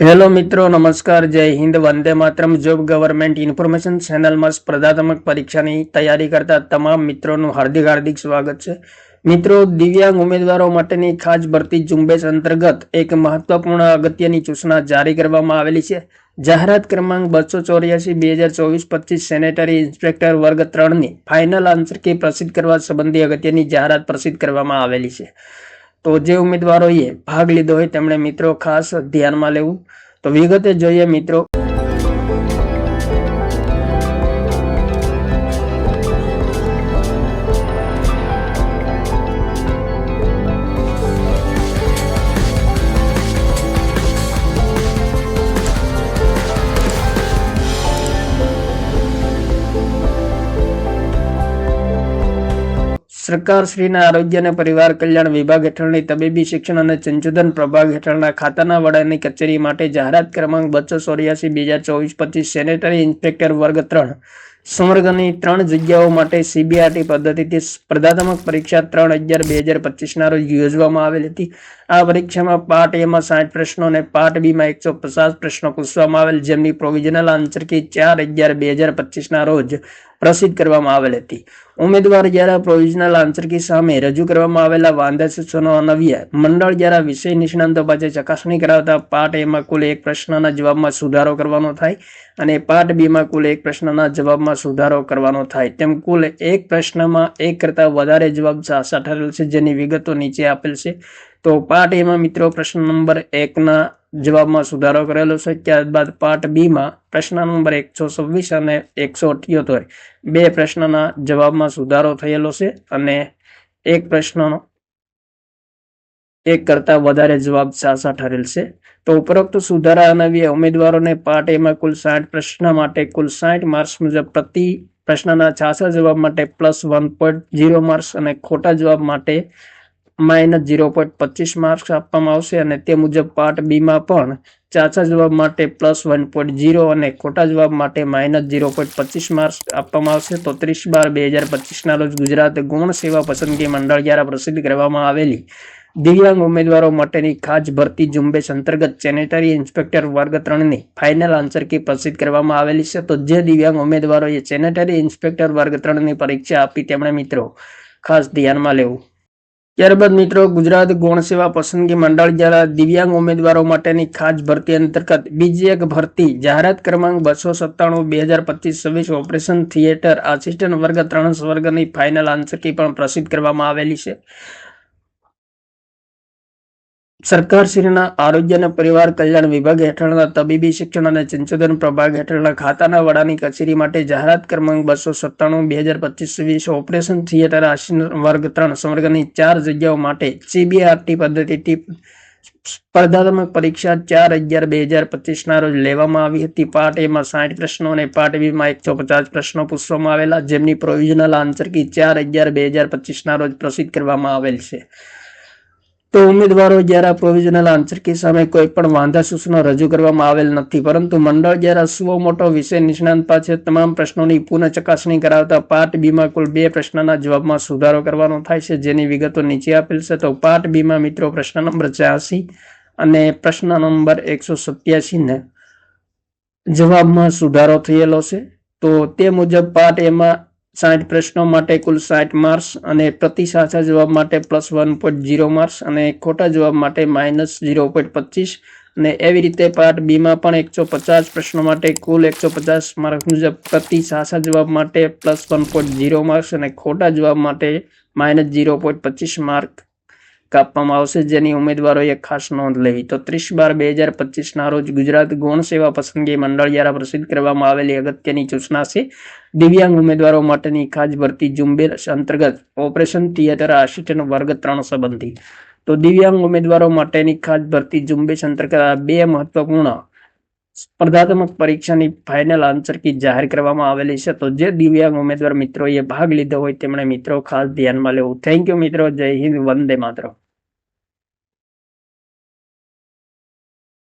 Hello મિત્રો, નમસ્કાર, જય હિન્દ, વંદે માતરમ. જોબ ગવર્મેન્ટ ઇન્ફોર્મેશન ચેનલમાં સ્પર્ધાત્મક પરીક્ષાની તૈયારી કરતા તમામ મિત્રોનું હાર્દિક હાર્દિક સ્વાગત છે. મિત્રો, દિવ્યાંગ ઉમેદવારો માટેની ખાસ ભરતી ઝુંબેશ અંતર્ગત એક મહત્વપૂર્ણ અગત્યની સૂચના જારી કરવામાં આવેલી છે. જાહેરાત ક્રમાંક બસો ચોર્યાસી, બે હજાર ચોવીસ, પચીસ સેનેટરી ઇન્સ્પેક્ટર વર્ગ ત્રણની ફાઇનલ આન્સર કી પ્રસિદ્ધ કરવા સંબંધી અગત્યની જાહેરાત પ્રસિદ્ધ કરવામાં આવેલી છે. તો જે ઉમેદવારોએ ભાગ લીધો હોય તેમણે મિત્રો ખાસ ધ્યાનમાં લેવું. તો વિગતે જોઈએ મિત્રો સરકારશ્રીના આરોગ્ય અને પરિવાર કલ્યાણ વિભાગ હેઠળની તબીબી શિક્ષણ અને સંશોધન પ્રભાગ હેઠળના ખાતાના વડાની કચેરી માટે જાહેરાત ક્રમાંક બસો ચોર્યાસી, બે હજાર ચોવીસ, પચીસ, સેનેટરી ઇન્સ્પેક્ટર વર્ગ ત્રણ. સંવર્ગની ત્રણ જગ્યાઓ માટે સીબીઆરટી પદ્ધતિથી સ્પર્ધાત્મક પરીક્ષા ત્રણ અગિયાર બે હજાર પચીસના રોજ યોજવામાં આવેલી હતી. આ પરીક્ષામાં પાર્ટ એમાં સાઠ પ્રશ્નો અને પાર્ટ બીમાં એકસો પચાસ પ્રશ્નો પૂછવામાં આવેલ, જેમની પ્રોવિઝનલ આન્સર કી ચાર અગિયાર બે હજાર પચીસના રોજ પ્રસિદ્ધ કરવામાં આવેલ હતી. ઉમેદવાર દ્વારા પ્રોવિઝનલ આન્સર કી સામે રજૂ કરવામાં આવેલા વાંધા સૂચનો અનવ્ય, મંડળ દ્વારા વિષય નિષ્ણાંતો પાસે ચકાસણી કરાવતા પાર્ટ એમાં કુલ એક પ્રશ્નના જવાબમાં સુધારો કરવાનો થાય અને પાર્ટ બીમાં કુલ એક પ્રશ્નના જવાબમાં સુધારો કરવાનો થાય તેમ કુલ એક પ્રશ્નમાં એક કરતાં વધારે જવાબ સાસા ઠરેલ છે, જેની વિગતો નીચે આપેલ છે. તો પાર્ટ એમાં મિત્રો પ્રશ્ન નંબર એકના જવાબમાં સુધારો કરેલો છે, ત્યારબાદ પાર્ટ બીમાં પ્રશ્ન નંબર એકસો છવ્વીસ અને એકસો અઠ્યોતેર. બે પ્રશ્નના જવાબમાં સુધારો થયેલો છે અને એક પ્રશ્નનો એક કરતા વધારે જવાબ સાચા ઠરેલ છે. તો ઉપરોક્ત સુધારા અન્વયે ઉમેદવારોને પાર્ટ એમાં કુલ સાઠ પ્રશ્ન માટે કુલ સાઠ માર્ક્સ મુજબ પ્રતિ પ્રશ્નના છાસઠ જવાબ માટે plus one point zero marks અને ખોટા જવાબ માટે માઇનસ ઝીરો પોઈન્ટ પચીસ માર્ક્સ આપવામાં આવશે અને તે મુજબ પાર્ટ બીમાં પણ સાચા જવાબ માટે પ્લસ વન પોઈન્ટ ઝીરો અને ખોટા જવાબ માટે માઇનસ ઝીરો પોઈન્ટ પચીસ માર્ક્સ આપવામાં આવશે. તો ત્રીસ બાર બે હજાર પચીસના રોજ ગુજરાત ગુણ સેવા પસંદગી મંડળ દ્વારા પ્રસિદ્ધ કરવામાં આવેલી દિવ્યાંગ ઉમેદવારો માટેની ખાસ ભરતી ઝુંબેશ અંતર્ગત સેનેટરી ઇન્સ્પેક્ટર વર્ગ ત્રણની ફાઇનલ આન્સર કી પ્રસિદ્ધ કરવામાં આવેલી છે. તો જે દિવ્યાંગ ઉમેદવારોએ સેનેટરી ઇન્સ્પેક્ટર વર્ગ ત્રણની પરીક્ષા આપી તેમણે મિત્રો ખાસ ધ્યાનમાં લેવું. ત્યારબાદ મિત્રો ગુજરાત ગૌણ સેવા પસંદગી મંડળ દ્વારા દિવ્યાંગ ઉમેદવારો માટેની ખાસ ભરતી અંતર્ગત બીજી એક ભરતી જાહેરાત ક્રમાંક બસો સત્તાણું, બે હજાર પચીસ, છવ્વીસ ઓપરેશન થિયેટર આસિસ્ટન્ટ વર્ગ ત્રણ વર્ગની ફાઇનલ આન્સર કી પણ પ્રસિદ્ધ કરવામાં આવેલી છે. સરકારશ્રીના આરોગ્ય અને પરિવાર કલ્યાણ વિભાગ હેઠળના તબીબી શિક્ષણ અને સંશોધન પ્રભાગ હેઠળના ખાતાના વડાની કચેરી માટે જાહેરાત ક્રમાંક બસો સત્તાણું, બે હજાર પચીસ વીસ, ઓપરેશન થિયેટર આશીન વર્ગ ત્રણ સંવર્ગની ચાર જગ્યાઓ માટે સીબીઆરટી પદ્ધતિથી સ્પર્ધાત્મક પરીક્ષા ચાર અગિયાર, બે હજાર પચીસના રોજ લેવામાં આવી હતી. પાર્ટ એમાં સાઠ પ્રશ્નો અને પાર્ટ બીમાં એકસો પચાસ પ્રશ્નો પૂછવામાં આવેલા. જેમની પ્રોવિઝનલ આન્સર કી ચાર અગિયાર, બે હજાર પચીસના રોજ પ્રસિદ્ધ કરવામાં આવેલ છે. તો ઉમેદવારો દ્વારા પ્રોવિઝનલ આન્સર કી સામે કોઈ પણ વાંધા સૂચનો રજૂ કરવામાં આવેલ નથી, પરંતુ મંડળ દ્વારા સુઓ મોટો વિષય નિષ્ણાંત પાસે તમામ પ્રશ્નોની પુનઃ ચકાસણી કરાવતા પાર્ટ બીમાં કુલ બે પ્રશ્નના જવાબમાં સુધારો કરવાનો થાય છે, જેની વિગતો નીચે આપેલ છે. તો પાર્ટ બીમાં મિત્રો પ્રશ્ન નંબર છ્યાસી અને પ્રશ્ન નંબર એકસો સત્યાસીને જવાબમાં સુધારો થયેલો છે. તો તે મુજબ પાર્ટ એમાં સાઠ પ્રશ્નો માટે કુલ સાઠ માર્ક્સ અને પ્રતિ સાચા જવાબ માટે plus one point zero marks અને ખોટા જવાબ માટે માઇનસ ઝીરો પોઈન્ટ પચીસ. અને એવી રીતે પાર્ટ બીમાં પણ એકસો પચાસ પ્રશ્નો માટે કુલ એકસો પચાસ માર્ક મુજબ પ્રતિ સાચા જવાબ માટે plus one point zero marks અને ખોટા જવાબ માટે માઇનસ ઝીરો પોઈન્ટ પચીસ માર્ક કાપવામાં આવશે જેની ઉમેદવારોએ ખાસ નોંધ લેવી. તો ત્રીસ બાર બે હજાર પચીસના રોજ ગુજરાત ગૌણ સેવા પસંદગી મંડળ દ્વારા પ્રસિદ્ધ કરવામાં આવેલી અગત્યની સૂચના છે. દિવ્યાંગ ઉમેદવારો માટેની ખાસ ભરતી ઝુંબેશ અંતર્ગત ઓપરેશન થિયેટર આસિસ્ટન્ટ વર્ગ ત્રણ સંબંધી તો દિવ્યાંગ ઉમેદવારો માટેની ખાસ ભરતી ઝુંબેશ અંતર્ગત આ બે મહત્વપૂર્ણ સ્પર્ધાત્મક પરીક્ષાની ફાઇનલ આન્સર કી જાહેર કરવામાં આવેલી છે. તો જે દિવ્યાંગ ઉમેદવાર મિત્રોએ ભાગ લીધો હોય તેમણે મિત્રો ખાસ ધ્યાનમાં લેવું. થેન્ક યુ મિત્રો. જય હિન્દ. વંદે માતરમ.